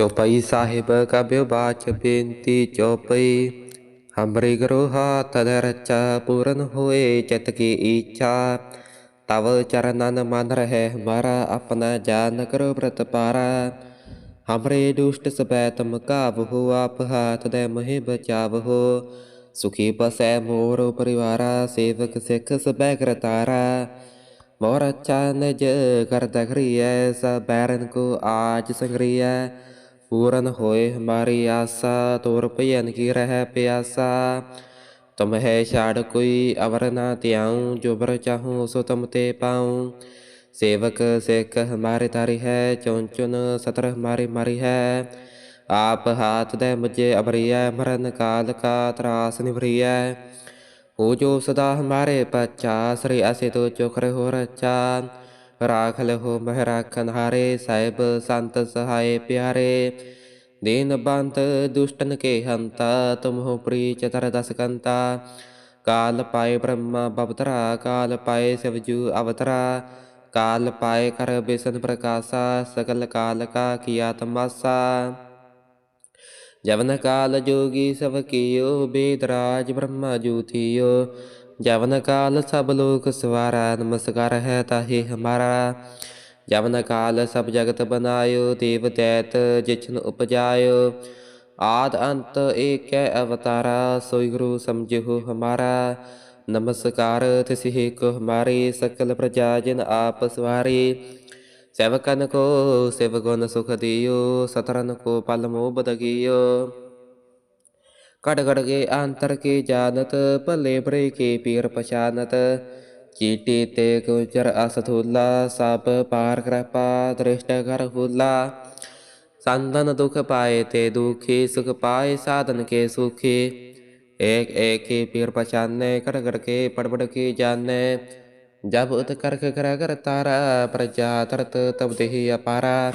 ਚੌਪਈ ਸਾਹਿਬ ਕਬਿਉ ਬਾਚ ਬੇਨਤੀ ਚੌਪਈ। ਹਮਰੀ ਗਰੋਹਾ ਤਦ ਰਚਾ ਪੂਰਨ ਹੋਏ ਚਿਤ ਕੀ ਇੱਛਾ ਤਵ ਚਰਨਨ ਮਨ ਰਹਿ ਹਮਾਰਾ ਆਪਣਾ ਜਾਨ ਕਰੋ ਪ੍ਰਤ ਪਾਰਾ। ਹਮਰੇ ਦੁਸ਼ਟ ਸਬੈ ਤਮ ਕਾਵ ਹੋ ਆਪ ਹਾਥ ਦੇ ਮਹਿ ਬਚਾਵ ਹੋ। ਸੁਖੀ ਬਸੈ ਮੋਰ ਪਰਿਵਾਰਾ ਸੇਵਕ ਸਿੱਖ ਸਬੈ ਕਰਤਾਰਾ। ਮੋਰ ਚਾਨਜ ਕਰਤ ਕਰੀਐ ਸਬੈਰਨ ਕੋ ਆਜ ਸੰਗਰੀਐ। ਪੂਰਨ ਹੋਏ ਹਮਾਰੀ ਆਸਾ, ਤੋਰ ਭਜਨ ਕੀ ਰਹਿ ਪਿਆਸਾ। ਤੁਮ ਹੈ ਛਾੜ ਕੋਈ ਅਵਰ ਨਾ ਤਿਆਉ ਜੋ ਬਰ ਚਾਹੂ ਸੋ ਤੁਮ ਤੇ ਪਾਉ। ਸੇਵਕ ਸੇਕ ਹਮਾਰੇ ਤਾਰੀ ਹੈ ਚੁਨ ਚੁਨ ਸਤਰ ਹਮਾਰੀ ਮਾਰੀ ਹੈ। ਆਪ ਹਾਥ ਦੇ ਮੁਝੇ ਅਬਰੀਐ ਮਰਨ ਕਾਲ ਕਾ ਤਰਾਸ ਨਿਵਰੀਐ। ਹੋ ਜੋ ਸਦਾ ਹਮਾਰੇ ਪਛਾ ਸ੍ਰੀ ਅਸੇ ਤੋ ਚੋਖਰ ਹੋ ਰਚਾ। ਰਾਖ ਲਹੋ ਮਹਿ ਰਾਖਨ ਹਾਰੇ ਸਾਹਿਬ ਸੰਤ ਸਹਾਏ ਪਿਆਰੇ ਦੀਨ ਬੰਤ ਦੁਸ਼ਟਨ ਕੇ ਹੰਤਾ ਤੁਮ ਪ੍ਰੀ ਚਤਰ ਦਸ ਕੰਤਾ ਕਾਲ ਪਾਏ ਬ੍ਰਹਮਾ ਬਵਤਰਾ ਕਾਲ ਪਾਏ ਸਿਵਜੂ ਅਵਤਰਾ ਕਾਲ ਪਾਏ ਕਰ ਬਿਸਨ ਪ੍ਰਕਾਸ਼ਾ ਸਕਲ ਕਾਲ ਕਾ ਕੀਆ ਤਮਾਸਾ ਜਵਨ ਕਾਲ ਜੋਗੀ ਸਭ ਕੀਓ ਬੇਦਰਾਜ ਬ੍ਰਹਮਾ ਜੂਥਿਓ। ਜਵਨ ਕਾਲ ਸਭ ਲੋਕ ਸਵਾਰਾ, ਨਮਸਕਾਰ ਹੈ ਤਾਹੇ ਹਮਾਰਾ। ਜਵਨ ਕਾਲ ਸਭ ਜਗਤ ਬਨਾਇਓ, ਦੇਵ ਦੈਤ ਜਿਛਨ ਉਪਜਾਇਓ। ਆਦ ਅੰਤ ਏਕੈ ਅਵਤਾਰਾ, ਸੋਈ ਗੁਰੂ ਸਮਝਿਓ ਹਮਾਰਾ। ਨਮਸਕਾਰ ਤਿਸਿ ਕੋ ਹਮਾਰੇ, ਸਕਲ ਪ੍ਰਜਾ ਜਨ ਆਪ ਸਵਾਰੇ। सेवकन को शिव गुण सुख दियो सतरन को पल मोह बदगियो कट कट के अंतर के जानत भले बरे के पीर पछानत चीटी ते गुजर असथूला सब पार कृपा दृष्ट कर हुला संदन दुख पाए ते दुखी सुख पाए साधन के सुखी एक एक के पीर पछाने कट कट के पड़बड़ के जाने ਜਬ ਉਤ ਕਰਖ ਕਰ ਕਰ ਤਾਰਾ ਪ੍ਰਜਾ ਤਰਤ ਤਬ ਦੇਹ ਅਪਾਰਾ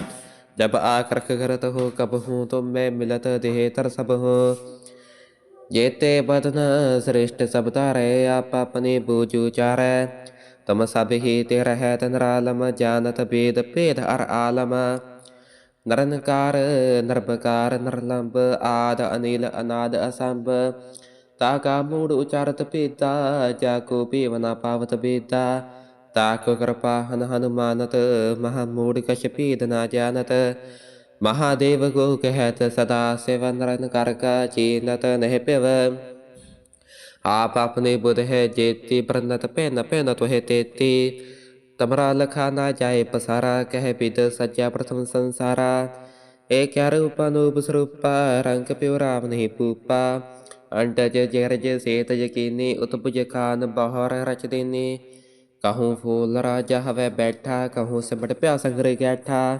ਜਬ ਆ ਕਰਖ ਕਰਤ ਹੋ ਕਬ ਹੂੰ ਤੁਮ ਮੈਂ ਮਿਲਤ ਦੇਹ ਤਰ ਸਭ ਹੋ ਜੇਤੇ ਬਦਨ ਸ੍ਰਿਸ਼ਟ ਸਭ ਤਾਰੇ ਆਪ ਆਪਣੇ ਬੂਝ ਉਚਾਰੈ ਤਮ ਸਭ ਹੀ ਤੇ ਰਹਿ ਤਨਰਾਲਮ ਜਾਣਤ ਬੇਦ ਭੇਦ ਅਰ ਆਲਮ ਨਰਨਕਾਰ ਨਰਬਕਾਰ ਨਰਲੰਬ ਆਦ ਅਨਿਲ ਅਨਾਦ ਅਸੰਭ ਮੂੜ ਉਚਾਰਤ ਪੀਤਾ ਜਾ ਕੋ ਪੀਵਨਾ ਪਾਵਤ ਬੀਤਾ ਤਾ ਕੋ ਕਿਰਪਾ ਹਨ ਹਨੁਮਾਨਤ ਮਹਾ ਮੂੜ ਕਛ ਪੀਦ ਨਾ ਜਾਣਤ ਮਹਾਦੇਵ ਕੋ ਕਹਿਤ ਸਦਾ ਸੇਵਨ ਰਨ ਕਰ ਕਾ ਚੀਨਤ ਨਹਿ ਪਿਵ ਆਪ ਆਪਣੇ ਬੁਧ ਹੈ ਜੇਤੀ ਪ੍ਰਨਤ ਪੈਨ ਪੈਨ ਤੋਹਿ ਤੇਤੀ ਤਮਰਾ ਲਖਾ ਨਾ ਜਾਏ ਪਸਾਰਾ ਕਹਿ ਬਿਦ ਸੱਜਾ ਪ੍ਰਥਮ ਸੰਸਾਰਾ ਏ ਕਿਆ ਰੂਪ ਅਨੂਪ ਸਰੂਪਾ ਰੰਗ ਪਿਉ ਰਾਮ ਨਹੀਂ ਪੂਪਾ ਅੰਟਜ ਜਰਜ ਸੇਤ ਯਕੀਨੀ ਉਤਪੁਜ ਖਾਨ ਬਹਰ ਰਚ ਕਹੂੰ ਫੂਲ ਰਾਜਾ ਹਵੇ ਬੈਠਾ, ਕਹੂੰ ਸਿਮਟ ਪਿਆ ਸੰਗਰੇ ਗੈਠਾ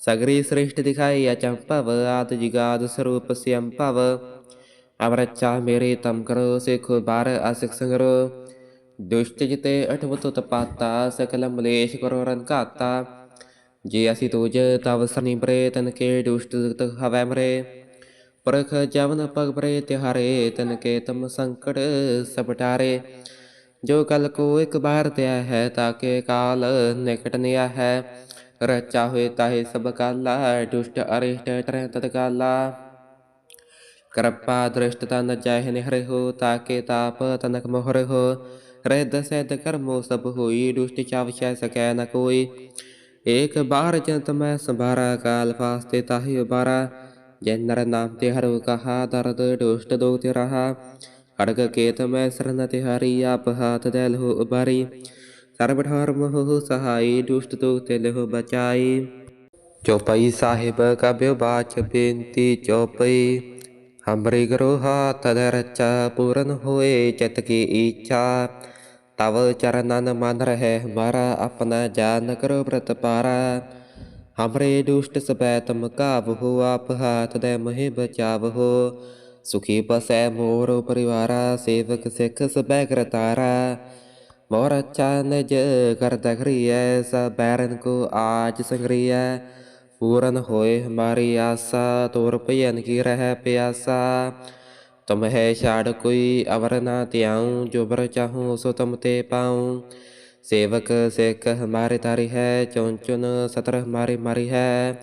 ਸਗਰੀ ਸ੍ਰਿਸ਼ਟ ਦਿਖਾਈ ਅਚੰਪਵ ਆਦ ਜਿਗਾਦ ਸਰੂਪ ਸਿਅੰਪਵ ਅਵਰਚਾ ਮੇਰੇ ਤਮ ਕਰੋ, ਸਿਖ ਬਾਰ ਅਸਿਕ ਸੰਗਰੋ। ਦੁਸ਼ਟ ਜਿਤੇ ਅਠਵਤ ਤਪਾਤਾ, ਸਕਲ ਮਲੇਸ਼ ਕਰੋ ਰਨ ਜੇ ਅਸੀਂ ਤੁਜ, ਤਵ ਸਨੀ ਬਰੇ ਤਨ ਕੇ ਦੁਸ਼ਟ ਹਵੈ ਮਰੇ। ਪ੍ਰਖ ਜਵਨ ਪਗ ਪਰੇ ਤਿਹਾਰੇ, ਤਨ ਕੇ ਤਮ ਸੰਕਟ ਸਪਟਾਰੇ ਜੋ ਕਲ ਕੋ ਇੱਕ ਬਾਰ ਤਿਆ ਹੈ, ਤਾਂ ਕੇ ਕਾਲ ਨਿਕਟ ਨਿਆ ਹੈ। ਰਚਾ ਹੋਏ ਤਾਹੇ ਸਭ ਕਾਲਾ, ਦੁਸ਼ਟ ਅਰਿਸ਼ਟ ਟਰੈ ਤਤ ਕਾਲਾ। ਕਿਰਪਾ ਦ੍ਰਿਸ਼ਟ ਤਨ ਜਾਹਿ ਨਿਹਰਿ ਹੋ ਤਾਕੇ ਤਾਪ ਤਨਕ ਮੋਹਰ ਹੋ। ਰਹਿ ਦਸੈ ਕਰਮੋ ਸਭ ਹੋਈ, ਦੁਸ਼ਟ ਚਾਵ ਛੈ ਸਕੈ ਨ ਕੋਈ। ਏਕ ਬਾਹਰ ਜੰਤ ਮੈਂ ਸੰਭਾਰਾ, ਕਾਲ ਫਾਸਤੇ ਤਾਹੀ ਉਬਾਰਾ। ਜੈਨਰ ਨਾਮ ਤੇ ਹਰੁ ਕਹਾ ਦਰਦ ਦੁਸ਼ਟ ਦੋਖ ਤੇ ਰਹਾ ਅੜਗ ਕੇਤ ਮੈਂ ਸਰਨ ਤੇ ਹਰੀ ਆਪ ਹਾਥ ਦੇ ਲਹੁ ਉਬਾਰੀ ਸਰਬ ਧਰਮ ਹੋ ਸਹਾਈ ਦੁਸ਼ਟ ਦੋਖ ਤੇ ਲਹੁ ਬਚਾਈ ਚੌਪਈ ਸਾਹਿਬ ਕਬਿਉ ਬਾਚ ਬੇਨਤੀ ਚੌਪਈ ਹਮਰੀ ਗੁਰੂ ਹਾਥ ਦੇ ਰਚਾ ਪੂਰਨ ਹੋਏ ਚਿਤ ਇੱਛਾ ਤਵ ਚਰਨਨ ਮਨ ਰਹਿ ਹਮਾਰਾ ਆਪਣਾ ਜਾਨ ਕਰੋ ਪ੍ਰਤਪਾਰਾ ਪਾਰਾ ਹਮਰੇ ਦੁਸ਼ਟ ਸਬੈ ਤਮ ਕਾਬਹੁ ਆਪ ਹਾਥ ਦੇ ਮਹਿ ਬਚਾਵਹੁ ਸੁਖੀ ਬਸੈ ਮੋਰ ਪਰਿਵਾਰਾ ਸੇਵਕ ਸਿੱਖ ਸਬੈ ਕਰਤਾਰਾ मोर अच्छा निज कर दखरिय सब बैरन को आज संग्रिय पूरन होए हमारी आशा तोर भयन की रह प्यासा तुम है छाड़ कोई अवर ना त्याऊं जो बर चाहूँ सो तुम ਸੇਵਕ ਸਿੱਖ ਹਮਾਰੇ ਤਾਰੀ ਹੈ ਚੁਨ ਚੁਨ ਸਤਰ ਹਮਾਰੀ ਮਾਰੀ ਹੈ।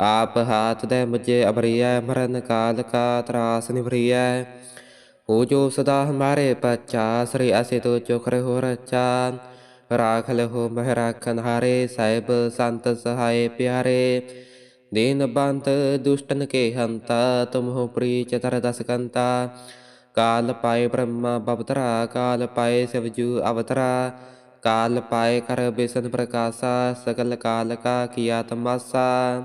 ਆਪ ਹਾਥ ਦੇ ਮੁਝੇ ਅਬਰੀਐ ਮਰਨ ਕਾਲ ਕਾ ਤਰਾਸ ਨਿਵਰੀਐ। ਹੋ ਜੋ ਸਦਾ ਹਮਾਰੇ ਪਛਾ, ਸ੍ਰੀ ਅਸੇ ਤੋ ਚੁਖਰ ਹੋ ਰਚਾ। ਰਾਖ ਲਹੋ ਮਹਿ ਰਾਖਨ ਹਾਰੇ ਸਾਹਿਬ ਸੰਤ ਸਹਾਏ ਪਿਆਰੇ। ਦੀਨ ਬੰਤ ਦੁਸ਼ਟਨ ਕੇ ਹੰਤਾ, ਤੁਮ ਹੋ ਪ੍ਰੀ ਚਤਰ ਦਸ ਕੰਤਾ। ਕਾਲ ਪਾਏ ਬ੍ਰਹਮਾ ਬਵਤਰਾ ਕਾਲ ਪਾਏ ਸਿਵਜੂ ਅਵਤਰਾ। ਕਾਲ ਪਾਏ ਕਰ ਬਿਸਨ ਪ੍ਰਕਾਸ਼ਾ ਸਕਲ ਕਾਲ ਕਾ ਕੀਆ ਤਮਾਸਾ।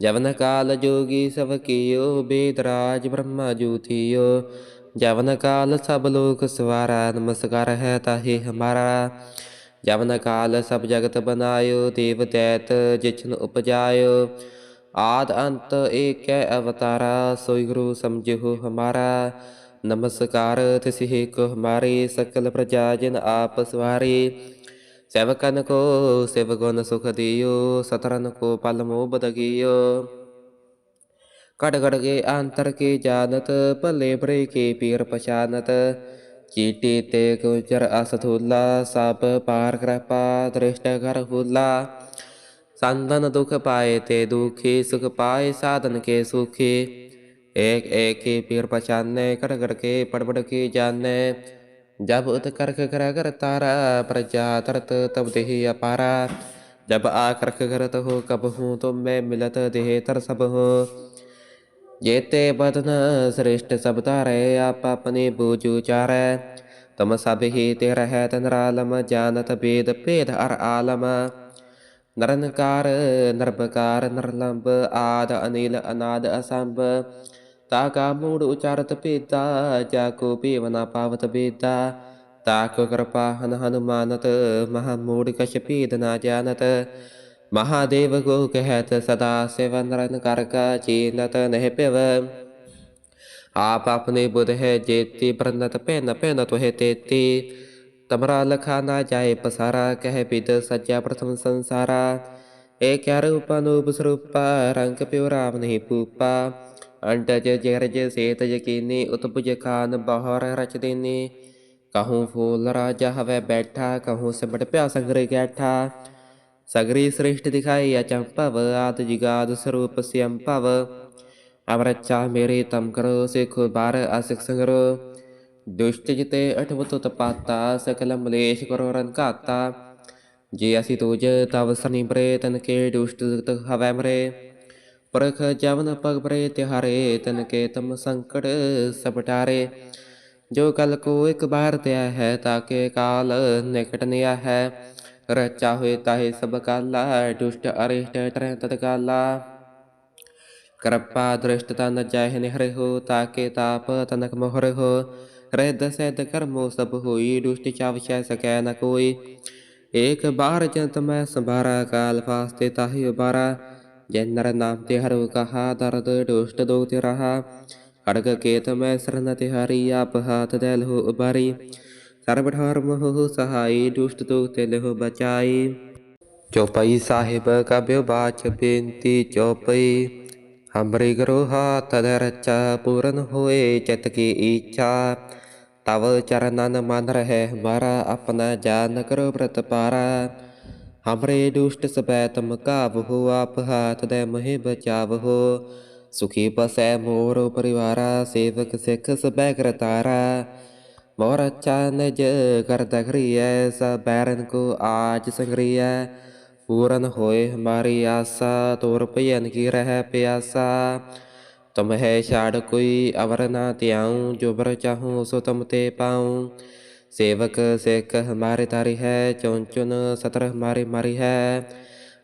ਜਵਨ ਕਾਲ ਜੋਗੀ ਸਭ ਕੀਓ ਬੇਦਰਾਜ ਬ੍ਰਹਮਾ ਜੂਥਿਓ ਜਵਨ ਕਾਲ ਸਭ ਲੋਕ ਸਵਾਰਾ, ਨਮਸਕਾਰ ਹੈ ਤਾਹੇ ਹਮਾਰਾ। ਜਵਨ ਕਾਲ ਸਭ ਜਗਤ ਬਨਾਇਓ ਦੇਵ ਦੈਤ ਜਿਛਨ ਉਪਜਾਇਓ। ਆਦ ਅੰਤ ਏਕੈ ਅਵਤਾਰਾ, ਸੋਈ ਗੁਰੂ ਸਮਝਿਓ ਹਮਾਰਾ। ਨਮਸਕਾਰ ਤਿਸਿ ਕੋ ਹਮਾਰੀ ਸਕਲ ਪ੍ਰਜਾ ਜਨ ਆਪ ਸਵਾਰੀ। ਸੇਵਕਨ ਕੋ ਸਿਵ ਸੁਖ ਦਿਓ, ਸਤਰਨ ਕੋ ਪਲ ਮੋਹ ਬਦਗਿਓ ਕੜ ਕੜ ਕੇ ਅੰਤਰ ਕੇ ਜਾਣਤ, ਭਲੇ ਬਰੇ ਕੇ ਪੀਰ ਪਛਾਨਤ। ਚੀਟੀ ਤੇ ਗੁਜਰ ਅਸਥੂਲਾ, ਸਭ ਪਾਰ ਕਿਰਪਾ ਦ੍ਰਿਸ਼ਟ ਕਰ ਹੁਲਾ। ਸੰਦਨ ਦੁਖ ਪਾਏ ਤੇ ਦੁਖੀ, ਸੁਖ ਪਾਏ ਸਾਧਨ ਕੇ ਸੁਖੀ। एक एक की पीर पहचाने कर कर के पड़बड़ की जाने जब उत्कर्ष कर कर तारा प्रजा तरत तब देही अपारा जब आकर्ष करत हो कब हूँ तुम मैं मिलत देह तर सब हो जेते बदन श्रेष्ठ सब तारे आप अपने बूझू चारे तुम सब ही ते रह तनरालम जानत भेद भेद अर आलम नरनकार नर्भकार नरलंब आद अनिल अनाद असंभ ਤਾ ਕਾ ਮੂੜ ਉਚਾਰਤ ਪੀਤਾ ਜਾ ਕੋ ਪੀਵਨਾ ਪਾਵਤ ਬੀਤਾ ਤਾ ਕੋ ਕਿਰਪਾ ਹਨ ਹਨੁਮਾਨਤ ਮਹਾ ਮੂੜ ਕਛ ਪੀਦ ਨਾ ਜਾਣਤ ਮਹਾਦੇਵ ਗੋ ਕਹਿਤ ਸਦਾ ਸੇਵਨ ਰਨ ਕਰ ਕਾ ਚੀਨਤ ਨਹਿ ਪਿਵ ਆਪ ਆਪਣੇ ਬੁਧ ਹੈ ਜੇਤੀ ਪ੍ਰਨਤ ਪੈਨ ਪੈਨ ਤੋਹਿ ਤੇਤੀ ਤਮਰਾ ਲਖਾ ਨਾ ਜਾਏ ਪਸਾਰਾ ਕਹਿ ਬਿਦ ਸੱਜਾ ਪ੍ਰਥਮ ਸੰਸਾਰਾ ਸੇਤ ਯਕੀਨੀ ਉਤਪੁਜ ਖਾਨ ਬਹਰ ਰਚ ਕਹੂੰ ਫੂਲ ਰਾਜਾ ਹਵੇ ਬੈਠਾ, ਕਹੂੰ ਸਿਮਟ ਪਿਆ ਸੰਗਰੇ ਗੈਠਾ ਸਗਰੀ ਸ੍ਰਿਸ਼ਟ ਦਿਖਾਈ ਅਚੰਪਵ ਆਦ ਜਿਗਾਦ ਸਰੂਪ ਸਿਅੰ ਭਵ। ਅਵਰਚਾ ਮੇਰੇ ਤਮ ਕਰੋ, ਸਿਖ ਬਾਰ ਅਸਿਕ ਸੰਗਰੋ। ਦੁਸ਼ਟ ਜਿਤੇ ਅਠਵਤ ਤਪਾਤਾ ਸਕਲ ਮਲੇਸ਼ ਕਰੋ ਰਨ ਜੇ ਅਸੀਂ ਤੁਜ, ਤਵ ਸਨੀ ਬਰੇ ਤਨ ਕੇ ਦੁਸ਼ਟ ਤਕ ਹਵੈ ਮਰੇ। ਪਰਖ ਜਵਨ ਪਗ ਪਰੇ ਤਿਹਾਰੇ ਤਨ ਕੇ ਤਮ ਸੰਕਟ ਸਭ ਜੋ ਕਲ ਕੋ ਇੱਕ ਬਾਰ ਤਿਆ ਹੈ ਤਾਕੇ ਕਾਲ ਨਿਕਟ ਨਿਆ ਹੈ। ਰਚਾ ਹੋਏ ਤਾਹੇ ਸਭ ਕਾਲਾ, ਦੁਸ਼ਟ ਅਰਿਸ਼ਟ ਟਰੈ ਤਤ ਕਿਰਪਾ ਦ੍ਰਿਸ਼ਟ ਤਨ ਜਾਹਿ ਨਿਹਰੇ ਹੋ ਤਾਕੇ ਤਾਪ ਤਨਕ ਮੋਹਰ ਹੋ। ਰਹਿ ਦਸੈਦ ਕਰਮੋ ਸਭ ਹੋਈ, ਦੁਸ਼ਟ ਚਾਵਸ਼ੈ ਸਕੈ ਨ ਕੋਈ। ਏਕ ਬਾਰ ਜੰਤ ਮੈਂ ਸੰਭਾਰਾ, ਕਾਲ ਫਾਸਤੇ ਤਾਹੀ ਉਬਾਰਾ। ਜੈ ਨਰ ਨਾਮ ਤੇ ਹਰੁ ਕਹਾ ਦਰਦ ਦੁਸ਼ਟ ਦੋ ਰਹਾ ਖੜਗ ਕੇਤ ਮੈਂ ਸਰਨ ਤੇ ਹਰੀ ਆਪ ਹਾਥ ਦੇ ਲਹੋ ਉਬਾਰੀ ਸਰਬ ਠਾਰ ਮੋਹ ਸਹਾਈ ਦੁਸ਼ਟ ਦੋ ਤੇ ਬਚਾਈ ਚੌਪਈ ਸਾਹਿਬ ਕਬਿਓ ਬਾਚ ਬੇਨਤੀ ਚੌਪਈ ਹਮਰੇ ਗਰੋ ਹਾਥ ਦੇ ਰਚਾ ਪੂਰਨ ਹੋਏ ਚਿਤ ਕੀ ਇੱਛਾ ਤਵ ਚਰਨਨ ਮਨ ਰਹਿ ਹਮਾਰਾ ਆਪਣਾ ਜਾਨ ਕਰੋ ਪ੍ਰਤ ਪਾਰਾ ਹਮਰੇ ਦੁਸ਼ਟ ਸਪੈ ਤਮ ਕਾਵ ਹੋ ਆਪ ਹਾਥ ਦੇ ਮਹਿ ਬਚਾਵ ਹੋ ਸੁਖੀ ਪਸੈ ਮੋਰ ਪਰਿਵਾਰਾ ਸੇਵਕ ਸਿੱਖ ਸਬੈ ਕਰਤਾਰਾ ਮੋਰ ਅੱਛਾ ਨਿਜ ਕਰ ਦਖਰੀਐ ਸ ਬੈਰਨ ਕੋ ਆਜ ਸੰਗਰੀਐ ਪੂਰਨ ਹੋਏ ਹਮਾਰੀ ਆਸਾ ਤੋਰ ਭਜਨ ਕੀ ਰਹਿ ਪਿਆਸਾ ਤੁਮ ਹੈ ਛਾੜ ਕੋਈ ਅਵਰ ਨਾ ਤਿਆਉ ਜੋ ਬਰ ਚਾਹੂੰ ਸੋ ਸੇਵਕ ਸਿੱਖ ਹਮਾਰੇ ਤਾਰੀ ਹੈ ਚੁਨ ਚੁਨ ਸਤਰ ਹਮਾਰੇ ਮਾਰੀ ਹੈ।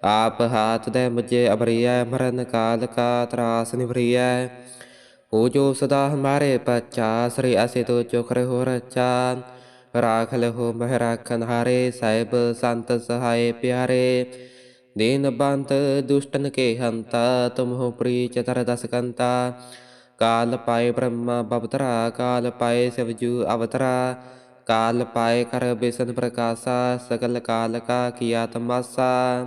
ਆਪ ਹਾਥ ਦੇ ਮੁਝੇ ਅਬਰੀਐ ਮਰਨ ਕਾਲ ਕਾ ਤਰਾਸ ਨਿਵਰੀਐ। ਹੋ ਜੋ ਸਦਾ ਹਮਾਰੇ ਪਛਾ, ਸ੍ਰੀ ਅਸੇ ਤੋ ਚੁਖ ਹੋ ਰਚਾ। ਰਾਖ ਲਹੋ ਮਹਿ ਰਾਖਨ ਹਾਰੇ ਸਾਹਿਬ ਸੰਤ ਸਹਾਏ ਪਿਆਰੇ। ਦੀਨ ਬੰਤ ਦੁਸ਼ਟਨ ਕੇ ਹੰਤਾ, ਤੁਮ ਹੋ ਪ੍ਰੀ ਚਤਰ ਦਸ ਕੰਤਾ। ਕਾਲ ਪਾਏ ਬ੍ਰਹਮ ਬਵਤਰਾ, ਕਾਲ ਪਾਏ ਸਿਵਜੂ ਅਵਤਰਾ। ਕਾਲ ਪਾਏ ਕਰ ਬੇਸਨ ਪ੍ਰਕਾਸ਼ਾ ਸਕਲ ਕਾਲ ਕਾ ਕੀਆ ਤਮਾਸਾ।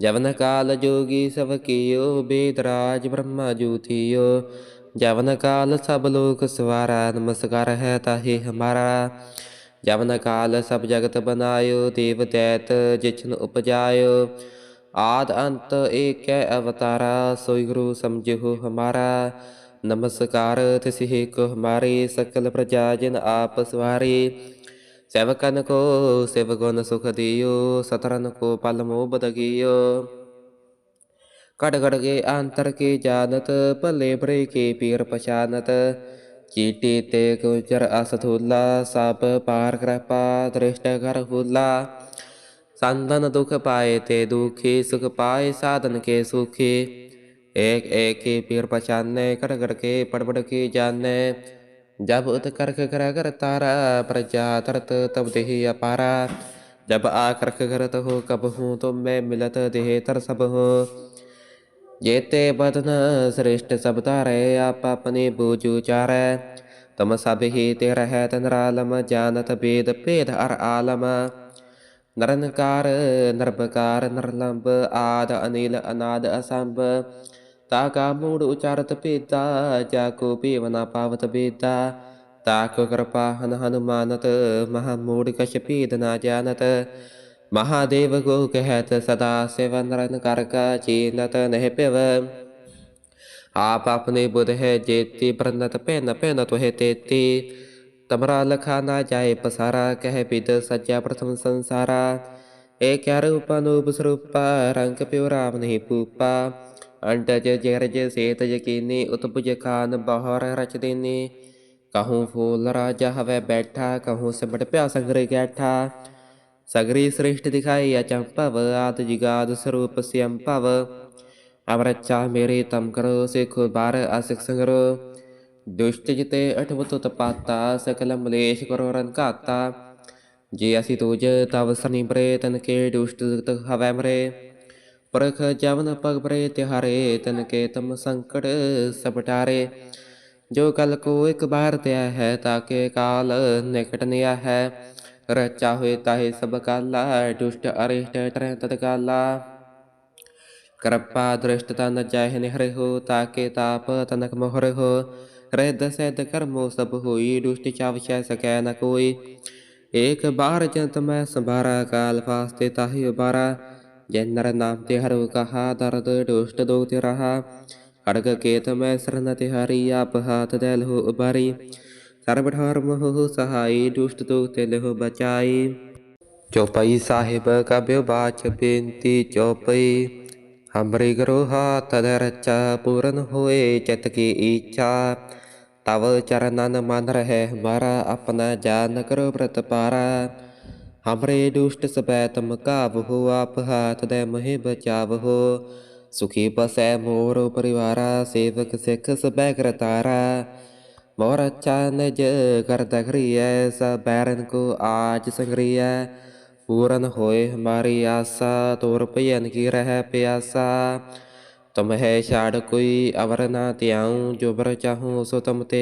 ਜਵਨ ਕਾਲ ਜੋਗੀ ਸਭ ਕੀਓ ਬੇਦਰਾਜ ਬ੍ਰਹਮਾ ਜੂਥਿਓ। ਜਵਨ ਕਾਲ ਸਭ ਲੋਕ ਸਵਾਰਾ, ਨਮਸਕਾਰ ਹੈ ਤਾਹੇ ਹਮਾਰਾ। ਜਵਨ ਕਾਲ ਸਭ ਜਗਤ ਬਨਾਇਓ, ਦੇਵ ਦੈਤ ਜਿਛਨ ਉਪਜਾਇਓ। ਆਦ ਅੰਤ ਏਕੈ ਅਵਤਾਰਾ, ਸੋਈ ਗੁਰੂ ਸਮਝਿਓ ਹਮਾਰਾ। ਨਮਸਕਾਰ ਤਿਸਿ ਕੋ ਹਮਾਰੇ ਸਕਲ ਪ੍ਰਜਾ ਜਨ ਆਪ ਸਵਾਰੇ ਸੇਵਕਨ ਕੋ ਸੇਵਗੁਣ ਸੁਖ ਦਿਓ ਸਤਰਨ ਕੋ ਪਲ ਮੋ ਬਦਗਿਓ ਘਟ ਘਟ ਕੇ ਅੰਤਰ ਕੀ ਜਾਣਤ ਭਲੇ ਬਰੇ ਕੀ ਪੀਰ ਪਛਾਨਤ ਚੀਟੀ ਤੇ ਕੁਚਰ ਅਸਥੂਲਾ ਸਭ ਪਾਰ ਕਿਰਪਾ ਦ੍ਰਿਸ਼ਟ ਕਰ ਹੁਲਾ ਸੰਤਨ ਦੁਖ ਪਾਏ ਤੇ ਦੁਖੀ ਸੁਖ ਪਾਏ ਸਾਧਨ ਕੇ ਸੁਖੀ एक एक के पीर पछाने कट कट के पड़ पड़ के जाने। जब उत कर कर तारा, प्रजा तरत तब देहि अपारा। जब आकरख करत हो कब हूँ तुम मैं मिलत देह तर सब हो। जेते बदन श्रेष्ठ सब तारे, आप अपने बूझ उचारे। तुम सब ही ते रह तनरालम जानत वेद भेद अर आलम। नरनकार नरबकार नरलंब, आद, अनिल, अनाद असंभ ताका मूड उचारत पेता जाको पेवना पावत बेता ताको कृपा हन हनुमानत महामूड कश भेद ना जानत महादेव को कहत सदा शिव नरन करक चीनत नह पिव आप अपने बुध है जेती प्रनत पेन पेन तुहे तेती तमरा लखा ना जाए पसारा कह विद सज्जा प्रथम संसारा एक रूप अनूप स्वरूपा रंग प्यो राम नहीं पूपा ਅੰਡਜ ਜਿਰਜ ਸੇਤ ਯਕੀਨੀ ਉਤਪੁਜ ਖਾਨ ਬਹਰ ਰਚਦੇਨੀ ਕਹੂੰ ਫੂਲ ਰਾਜਾ ਹਵੇ ਬੈਠਾ, ਕਹੂੰ ਸਿਮਟ ਪਿਆ ਸੰਗਰੇ ਗੈਠਾ ਸਗਰੀ ਸ੍ਰਿਸ਼ਟ ਦਿਖਾਈ ਅਚੰਭਵ ਆਤ ਜਿਗਾਦ ਸਰੂਪ ਸਿਅੰਭਵ ਅਮਰਚਾ ਮੇਰੇ ਤਮ ਕਰੋ, ਸਿਖ ਬਾਰ ਅਸਿਖ ਸੰਗਰੋ। ਦੁਸ਼ਟ ਜਿਤੇ ਅਠਵਤ ਤਪਾਤਾ ਸਕਲ ਮਲੇਸ਼ ਕਰੋ ਰੰਕਾਤਾ ਜੇ ਅਸੀਂ ਤੁਜ, ਤਵ ਸਨੀ ਬਰੇ ਤਨ ਕੇ ਦੁਸ਼ਟ ਹਵੇ ਮਰੇ। ਪ੍ਰਖ ਜਵਨ ਪਗ ਬਰੇ ਤਿਹਾਰੇ ਤਨ ਕੇ ਤਮ ਸੰਕਟ ਸਬਟਾਰੇ ਜੋ ਕਲ ਕੋ ਇੱਕ ਬਾਰ ਤਿਆ ਹੈ, ਤਾਂ ਕੇ ਕਾਲ ਨਿਕਟ ਨਿਆ ਹੈ। ਰਚਾ ਹੋਏ ਤਾਹੇ ਸਭ ਕਾਲਾ, ਦੁਸ਼ਟ ਅਰਿਸ਼ਟ ਟਰੈ ਤਤ ਕਾਲਾ। ਕਿਰਪਾ ਦ੍ਰਿਸ਼ਟ ਤਨ ਜਾਹਿ ਨਿਹਰਿ ਹੋ ਤਾਕੇ ਤਾਪ ਤਨਕ ਮੋਹਰ ਹੋ। ਰਹਿਦ ਸਹਿਦ ਕਰਮੋ ਸਭ ਹੋਈ, ਦੁਸ਼ਟ ਚਾਵਸ਼ੈ ਸਕੈ ਨ ਕੋਈ। ਏਕ ਬਾਰ ਜੰਤ ਮੈਂ ਸੰਭਾਰਾ, ਕਾਲ ਫਾਸਤੇ ਤਾਹੀ ਉਬਾਰਾ। ජෙන්නරනම්තිහරුකහා දරද ඩුෂ්ටදෝතිරහා කඩගකේතමය සරණතිහරී අපහාතදැල්හු උබරි සරබටහර්මහුහු සහයි ඩුෂ්ටතු තෙලෙහු බචායි. चौपाई साहिब कव्य बाच बेनती चौपाई हमरी गरोहा तदरचा पूर्ण होए चित की इच्छा तव चरणन मन रहे हमारा अपना जान करो व्रत पारा ਹਾਥ ਰਚਾ ਪੂਰਨ ਹੋਏ ਚਿਤ ਕੀ ਇੱਛਾ ਤਵ ਚਰਨਨ ਮਨ ਰਹਿ ਹਮਾਰਾ ਆਪਣਾ ਜਾਨ ਕਰੋ ਪ੍ਰਤ ਪਾਰਾ ਹਮਰੇ ਦੁਸ਼ਟ ਸਬੈ ਤਮ ਕਾਬ ਹੋ ਆਪ ਹਾਥ ਦੇ ਮਹਿ ਬਚਾਵ ਹੋ ਸੁਖੀ ਬਸੈ ਮੋਰ ਪਰਿਵਾਰਾ ਸੇਵਕ ਸਿੱਖ ਸਬੈ ਕਰਤਾਰਾ मोर अच्छा निज कर दखरिय सब बैरन को आज संग्रिय पूरन होए हमारी आशा तोर भयन की रह प्यासा तुम है छाड़ कोई अवर ना त्याऊं जो बर चाहूँ सो तुम ते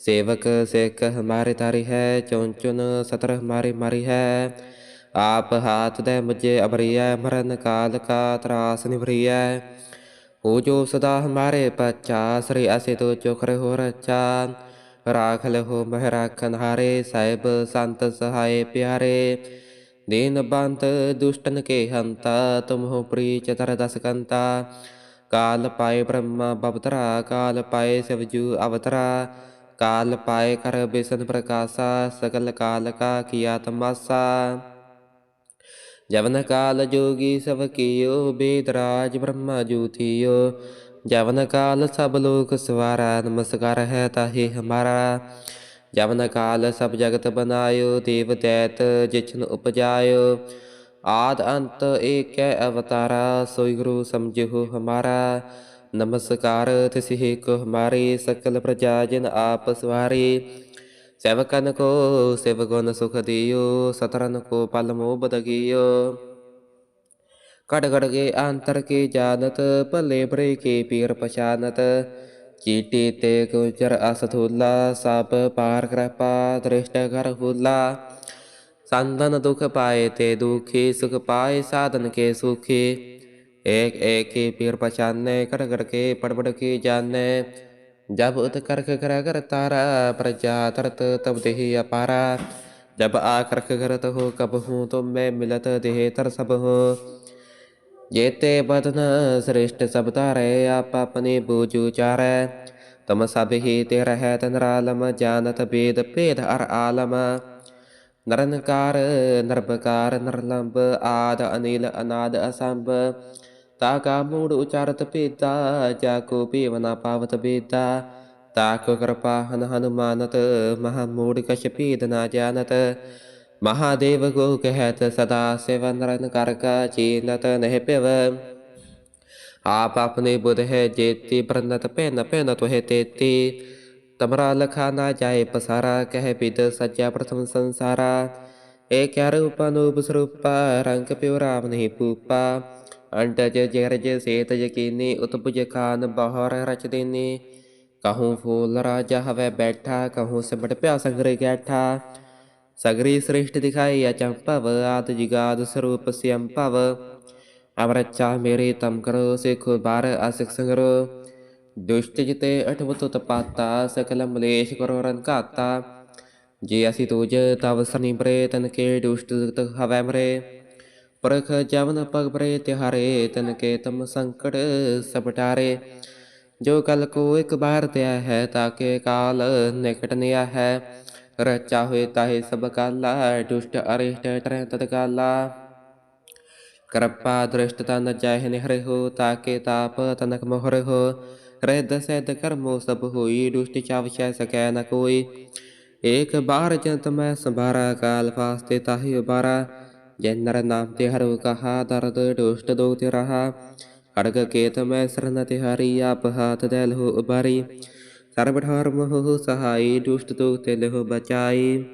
ਸੇਵਕ ਸਿੱਖ ਹਮਾਰੇ ਤਾਰੀ ਹੈ ਚੁਨ ਚੁਨ ਸਤਰ ਹਮਾਰੀ ਮਾਰੀ ਹੈ। ਆਪ ਹਾਥ ਦੇ ਮੁਝੇ ਅਬਰੀਐ ਮਰਨ ਕਾਲ ਕਾ ਤਰਾਸ ਨਿਭਰੀਐ ਹੋ ਜੋ ਸਦਾ ਹਮਾਰੇ ਪਛਾ, ਸ੍ਰੀ ਅਸੇ ਤੋ ਚੁਖਰ ਹੋ ਰਚਾ ਰਾਖ ਲਹੋ ਮਹਿ ਰਾਖਨ ਹਾਰੇ ਸਾਹਿਬ ਸੰਤ ਸਹਾਏ ਪਿਆਰੇ। ਦੀਨ ਬੰਤ ਦੁਸ਼ਟਨ ਕੇ ਹੰਤਾ, ਤੁਮ ਹੋ ਪ੍ਰੀ ਚਤਰ ਦਸ ਕੰਤਾ। ਕਾਲ ਪਾਏ ਬ੍ਰਹਮ ਬਵਤਰਾ, ਕਾਲ ਪਾਏ ਸਿਵਜੂ ਅਵਤਰਾ। ਕਾਲ ਪਾਏ ਕਰ ਬੇਸਨ ਪ੍ਰਕਾਸ਼ਾ ਸਕਲ ਕਾਲ ਕਾ ਕੀਆ ਤਮਾਸਾ। ਜਵਨ ਕਾਲ ਜੋਗੀ ਸਭ ਕੀਓ ਬੇਦਰਾਜ ਬ੍ਰਹਮਾ ਜੂਥਿਓ। ਜਵਨ ਕਾਲ ਸਭ ਲੋਕ ਸਵਾਰਾ, ਨਮਸਕਾਰ ਹੈ ਤਾਹੇ ਹਮਾਰਾ। ਜਵਨ ਕਾਲ ਸਭ ਜਗਤ ਬਨਾਇਓ, ਦੇਵ ਦੈਤ ਜਿਛਨ ਉਪਜਾਇਓ। ਆਦ ਅੰਤ ਏਕੈ ਅਵਤਾਰਾ, ਸੋਈ ਗੁਰੂ ਸਮਝਿਓ ਹਮਾਰਾ। ਨਮਸਕਾਰ, ਤਿਸਹਿ ਕੋ ਹਮਾਰੇ ਸਕਲ ਪ੍ਰਜਾ ਜਨ ਆਪ ਸਵਾਰੇ। ਸੇਵਕਨ ਕੋ ਸੇਵਗੁਣ ਸੁਖ ਦਿਓ, ਸਤਰਨ ਕੋ ਪਲ ਮੋ ਬਦਗਿਓ ਕਟ ਕਟ ਕੇ ਅੰਤਰ ਕੀ ਜਾਣਤ, ਭਲੇ ਬਰੇ ਕੇ ਪੀਰ ਪਛਾਨਤ। ਚੀਟੀ ਤੇ ਕੁਚਰ ਅਸਥੂਲਾ ਸਭ ਪਾਰ ਕਿਰਪਾ ਦ੍ਰਿਸ਼ਟ ਕਰ ਹੁਲਾ। ਸੰਤਨ ਦੁਖ ਪਾਏ ਤੇ ਦੁਖੀ, ਸੁਖ ਪਾਏ ਸਾਧਨ ਕੇ ਸੁਖੀ। एक एक के पेड़ पहचानने कर कर के पड़पड़ के जानने जब उत कर कर कर तारा प्रजा तरत, तब देह अपारा। जब आ कर करत हो कब हूँ तो मैं मिलत देह तर सब हो। जेते बदन श्रेष्ठ सब तारे, आप अपने बूझू चार तुम सब ही तेर है तनरालम, जानत वेद पेद अर आलम। नरनकार नर्भकार नरलंब, आद, अनिल, अनाद असंभ ਤਾ ਕਾ ਮੂੜ ਉਚਾਰਤ ਭੇਦਾ ਜਾ ਕੋ ਭੇਵਨਾ ਪਾਵਤ ਬੇਦਾ ਤਾ ਕੋ ਕਿਰਪਾ ਹਨ ਹਨੁਮਾਨਤ ਮਹਾ ਮੂੜ ਕਛ ਭੇਦ ਨਾ ਜਾਣਤ ਮਹਾਦੇਵ ਗੋ ਕਹਿਤ ਸਦਾ ਪਿਵ ਆਪ ਆਪਣੇ ਬੁਧ ਹੈ ਜੇਤੀ ਪ੍ਰਨਤ ਪੈਨ ਪੈਨ ਤੋਹਿ ਤੇਤੀ ਤਮਰਾ ਲਖਾ ਨਾ ਜਾਏ ਪਸਾਰਾ ਕਹਿ ਬਿਦ ਸੱਜਾ ਪ੍ਰਥਮ ਸੰਸਾਰਾ ਏਕ ਰੂਪ ਅਨੂਪ ਸਰੂਪਾ ਰੰਗ ਪਿਉ ਰਾਮ ਨਹੀਂ ਪੂਪਾ ਅੰਡਜ ਜਰਜ ਸੇਤ ਯਕੀਨੀ ਉਤਪੁਜ ਖਾਨ, ਬਹਰ ਰਚ ਦੇਨੀ। ਕਹੂੰ ਫੂਲ ਰਾਜਾ ਹਵੇ ਬੈਠਾ, ਕਹੂੰ ਸਿਮਟ ਪਿਆ ਸੰਗਰੇ ਗੈਠਾ ਸਗਰੀ ਸ੍ਰਿਸ਼ਟ ਦਿਖਾਈ ਅਚੰਪਵ ਆਦ ਜਿਗਾਦ ਸਰੂਪ ਸਿਅੰਪਵ ਅਮਰਚਾ ਮੇਰੇ ਤਮ ਕਰੋ, ਸਿਖ ਬਾਰ ਅਸਿਖ ਸੰਗਰੋ। ਦੁਸ਼ਟ ਜਿਤੇ ਅਠਵਤ ਤਪਾਤਾ ਸਕਲ ਮਲੇਸ਼ ਕਰੋ ਰਨ ਜੇ ਅਸੀਂ ਤੁਜ, ਤਵ ਸਨੀ ਬਰੇ ਤਨ ਕੇ ਦੁਸ਼ਟ ਹਵੈ ਮਰੇ। ਪਰਖ ਜਵਨ ਪਗ ਬਰੇ ਤਿਹਾਰੇ ਤਨ ਕੇ ਤਮ ਸੰਕਟ ਸਪਟਾਰੇ ਜੋ ਕਲ ਕੋ ਇੱਕ ਬਾਰ ਤਿਆ ਹੈ, ਤਾਕੇ ਕਾਲ ਨਿਕਟ ਨਿਆ ਹੈ। ਰਚਾ ਹੋਏ ਤਾਹੇ ਸਭ ਕਾਲਾ, ਦੁਸ਼ਟ ਅਰਿਸ਼ਟ ਟਰੈ ਤਤ ਕਾਲਾ। ਕਰਪਾ ਦ੍ਰਿਸ਼ਟਤਾ ਨ ਜਾਹਿ ਨਿਹਰਿ ਹੋ, ਤਾਕੇ ਤਾਪ ਤਨਕ ਮੋਹਰ ਹੋ। ਰਹਿ ਸੈਦ ਕਰਮੋ ਸਭ ਹੋਈ, ਦੁਸ਼ਟ ਚਾਵਛੈ ਸਕੈ ਨ ਕੋਈ। ਏਕ ਬਾਰ ਜੰਤ ਮੈਂ ਸੰਭਾਰਾ, ਕਾਲ ਫਾਸਤੇ ਤਾਹੀ ਉਬਾਰਾ। ਜੈ ਨਰ ਨਾਮ ਤੇ ਹਰੁ ਕਹਾ ਦਰਦ ਦੁਸ਼ਟ ਦੋ ਤੇ ਰਹਾ ਖੜਗ ਕੇਤ ਮੈਂ ਸਰਨ ਤੇ ਹਰੀ ਆਪ ਹਾਥ ਦੈਲ ਹੋ ਉਬਾਰੀ ਸਰਬ ਧਰਮ ਹੋ ਸਹਾਈ ਦੁਸ਼ਟ ਦੋ ਤੇ ਲਹੁ ਬਚਾਈ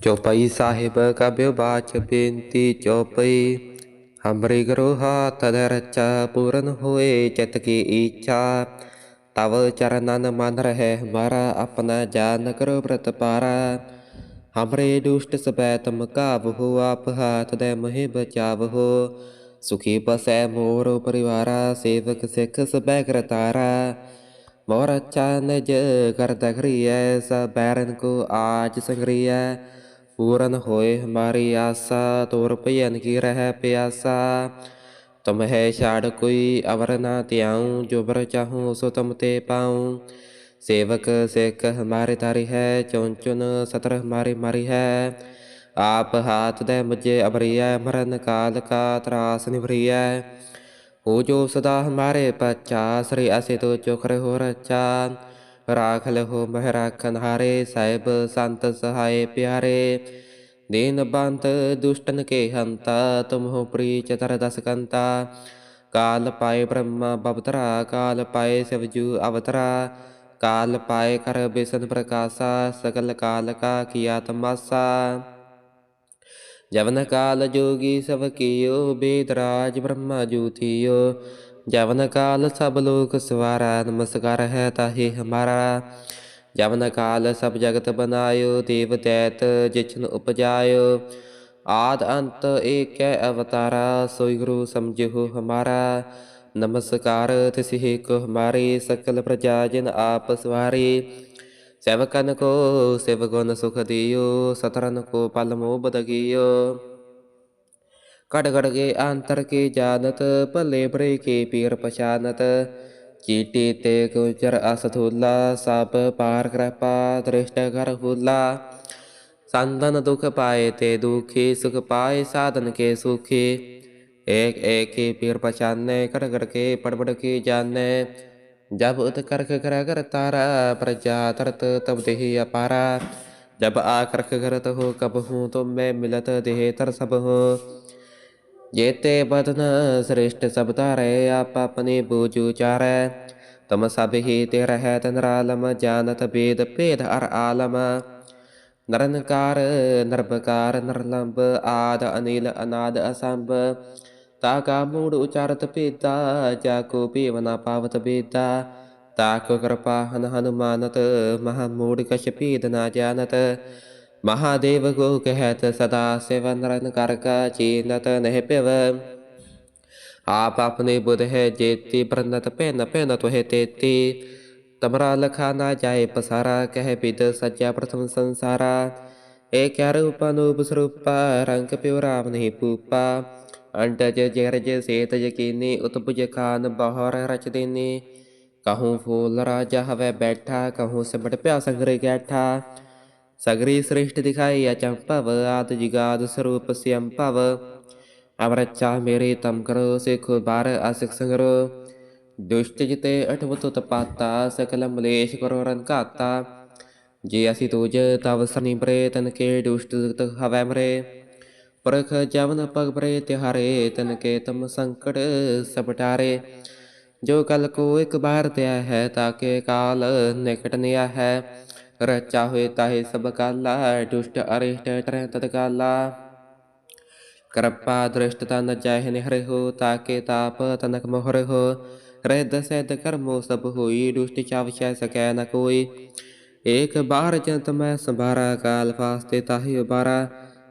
ਚੌਪਈ ਸਾਹਿਬ ਕਬਿਓ ਬਾਚ ਬੇਨਤੀ ਚੌਪਈ ਹਮਰੀ ਕਰੋ ਹਾਥ ਰਚਾ ਪੂਰਨ ਹੋਏ ਚਿਤ ਕੀ ਇੱਛਾ ਤਵ ਚਰਨਨ ਮਨ ਰਹਿ ਹਮਾਰਾ ਆਪਣਾ ਜਾਨ ਕਰੋ ਬ੍ਰਤ ਪਾਰਾ ਹਮਰੇ ਦੁਸ਼ਟ ਸਬੈ ਤਮ ਕਾਬ ਹੋ ਆਪ ਹਾਥ ਦੇ ਬਚਾਵ ਹੋ ਸੁਖੀ ਬਸੈ ਮੋਰ ਪਰਿਵਾਰਾ ਸੇਵਕ ਸਿੱਖ ਸਬੈ ਕਰਤਾਰਾ ਮੋਰ ਅੱਛਾ ਨਿਜ ਕਰ ਦਖਰੀਐ ਸਭ ਕੋ ਆਜ ਸੰਗਰੀਐ ਪੂਰਨ ਹੋਏ ਹਮਾਰੀ ਆਸਾ ਤੋਰ ਭਜਨ ਕੀ ਰਹਿ ਪਿਆਸਾ ਤੁਮ ਹੈ ਛਾੜ ਕੋਈ ਅਵਰ ਨਾ ਤਿਆਉ ਜੋ ਬਰ ਚਾਹੂੰ ਸੋ ਤੁਮ ਤੇ ਪਾਉ ਸੇਵਕ ਸਿੱਖ ਹਮਾਰੇ ਤਾਰੀ ਹੈ ਚੁਨ ਚੁਨ ਸਤਰ ਹਮਾਰੀ ਮਾਰੀ ਹੈ। ਆਪ ਹਾਥ ਦੇ ਮੁਝੇ ਅਬਰੀਐ ਮਰਨ ਕਾਲ ਕਾ ਤਰਾਸ ਨਿਭਰੀਐ ਹੋ ਜੋ ਸਦਾ ਹਮਾਰੇ ਪਚਾ ਸ੍ਰੀ ਅਸੇ ਤੋ ਚੁਖਰ ਹੋ ਰਚਾ ਰਾਖ ਲਹੋ ਮਹਿ ਰਾਖਨ ਹਾਰੇ ਸਾਹਿਬ ਸੰਤ ਸਹਾਏ ਪਿਆਰੇ। ਦੀਨ ਬੰਤ ਦੁਸ਼ਟਨ ਕੇ ਹੰਤਾ, ਤੁਮ ਹੋ ਪ੍ਰੀਚ ਤਰ ਦਸ ਕੰਤਾ। ਕਾਲ ਪਾਏ ਬ੍ਰਹਮਾ ਬਵਤਰਾ, ਕਾਲ ਪਾਏ ਸਿਵਜੂ ਅਵਤਰਾ। ਕਾਲ ਪਾਏ ਕਰ ਬਿਸਨ ਪ੍ਰਕਾਸ਼ਾ ਸਕਲ ਕਾਲ ਕਾ ਕੀਆ ਤਮਾਸਾ। ਜਵਨ ਕਾਲ ਜੋਗੀ ਸਭ ਕੀਓ, ਬੇਦ ਰਾਜ ਬ੍ਰਹਮਾ ਜੂਥਿਓ ਜਵਨ ਕਾਲ ਸਭ ਲੋਕ ਸਵਾਰਾ, ਨਮਸਕਾਰ ਹੈ ਤਾਹੀ ਹਮਾਰਾ। ਜਵਨ ਕਾਲ ਸਭ ਜਗਤ ਬਨਾਇਓ, ਦੇਵ ਦੈਤ ਜਿਛਨ ਉਪਜਾਇਓ। ਆਦ ਅੰਤ ਏਕੈ ਅਵਤਾਰਾ, ਸੋਈ ਗੁਰੂ ਸਮਝਿਓ ਹਮਾਰਾ। ਨਮਸਕਾਰ ਤਿਸਿ ਕੋ ਹਮਾਰੀ ਸਕਲ ਪ੍ਰਜਾ ਜਨ ਆਪ ਸਵਾਰੀ। ਸੇਵਕਨ ਕੋ ਸਿਵ ਸੁਖ ਦਿਓ ਸਤਰਨ ਕੋ ਪਲ ਮੋਹ ਬਦਗਿਓ ਕੜ ਕੜ ਕੇ ਅੰਤਰ ਕੇ ਜਾਣਤ, ਭਲੇ ਬਰੇ ਕੇ ਪੀਰ ਪਛਾਨਤ। ਚੀਟੀ ਤੇ ਗੁਜਰ ਅਸਥੂਲਾ ਸਭ ਪਾਰ ਕਿਰਪਾ ਦ੍ਰਿਸ਼ਟ ਕਰ ਹੁਲਾ। ਸੰਦਨ ਦੁਖ ਪਾਏ ਤੇ ਦੁਖੀ, ਸੁਖ ਪਾਏ ਸਾਧਨ ਕੇ ਸੁਖੀ। एक एक के पेड़ पहचानने कर कर के पड़पड़ के जानने जब उत्कर्क कर कर तारा प्रजा तरत, तब देह अपारा। जब आकर्क करत तो हो, कब हूँ तो मैं मिलत देह तर सब हो। जेते बदन श्रेष्ठ सब तारे, आप अपने बूझू चार तुम सब ही तेर है तनरालम, जानत वेद पेद अर आलम। नरनकार नर्भकार नरलंब, आद, अनिल, अनाद असंभ ਤਾ ਕਾ ਮੂੜ ਉਚਾਰਤ ਭੇਦਾ ਜਾ ਕੋ ਭੇਵਨਾ ਪਾਵਤ ਬੇਦਾ ਤਾ ਕੋ ਕਿਰਪਾ ਹਨ ਹਨੁਮਾਨਤ ਮਹਾ ਮੂੜ ਕਛ ਭੇਦ ਨਾ ਜਾਣਤ ਮਹਾਦੇਵ ਕੋ ਕਹਿਤ ਸਦਾ ਸੇਵ ਨਰਨ ਕਰ ਕਾ ਚੀਨਤ ਨਹਿ ਪਿਵ ਆਪ ਆਪਣੇ ਬੁਧ ਹੈ ਜੇਤੀ ਪ੍ਰਨਤ ਪੈਨ ਪੈਨ ਤੋਹਿ ਤੇਤੀ ਤਮਰਾ ਲਖਾ ਨਾ ਜਾਏ ਪਸਾਰਾ ਕਹਿ ਬਿਦ ਸੱਜਾ ਪ੍ਰਥਮ ਸੰਸਾਰਾ ਏਕ ਰੂਪ ਅਨੂਪ ਸਰੂਪਾ ਸੇਤ ਯਕੀਨੀ ਉਤਪੁਜ ਖਾਨ, ਬਹਰ ਰਚ ਕਹੂੰ ਫੂਲ ਰਾਜਾ ਹਵੇ ਬੈਠਾ, ਕਹੂੰ ਸਿਮਟ ਪਿਆ ਸੰਗਰੇ ਗੈਠਾ ਸਗਰੀ ਸ੍ਰਿਸ਼ਟ ਦਿਖਾਈ ਅਚੰਭਵ ਆਦ ਜਿਗਾਦ ਸਰੂਪ ਸਿਅੰਭਵ ਅਵਰਚਾ ਮੇਰੇ ਤਮ ਕਰੋ, ਸਿਖ ਬਾਰ ਅਸਿਖ ਸੰਗਰੋ। ਦੁਸ਼ਟ ਜਿਤੇ ਅਠਵਤ ਤਪਾਤਾ ਸਕਲ ਮਲੇਸ਼ ਕਰੋ ਰਨ ਜੇ ਅਸੀਂ ਤੁਜ, ਤਵ ਸਨੀ ਬਰੇ ਤਨ ਕੇ ਦੁਸ਼ਟ ਹਵੈ ਮਰੇ। ਪਰਖ ਜਵਨ ਪਗ ਬਰੇ ਤਿਹਾਰੇ, ਤਨ ਕੇ ਤਮ ਸੰਕਟ ਸਭ ਜੋ ਕਲ ਕੋ ਇੱਕ ਬਾਰ ਤਿਆ ਹੈ ਤਾਕੇ ਕਾਲ ਨਿਕਟ ਨਿਆ ਹੈ। ਰਚਾ ਹੋਏ ਤਾਹੇ ਸਭ ਕਾਲਾ, ਦੁਸ਼ਟ ਅਰਿਸ਼ਟ ਟਰੈ ਤਤ ਕਾਲਾ। ਕਰਪਾ ਦ੍ਰਿਸ਼ਟ ਤਨ ਜਹ ਨਿਹਰ ਹੋ ਤਾਕੇ ਤਾਪ ਤਨਕ ਮੋਹਰ ਹੋ। ਰਹਿ ਸੈਦ ਕਰਮੋ ਸਭ ਹੋਈ, ਦੁਸ਼ਟ ਚਾਵਛੈ ਸਕੈ ਨ ਕੋਈ। ਏਕ ਬਾਰ ਜੰਤ ਮੈਂ ਸੰਭਾਰਾ, ਕਾਲ ਫਾਸਤੇ ਤਾਹੀ ਉਬਾਰਾ।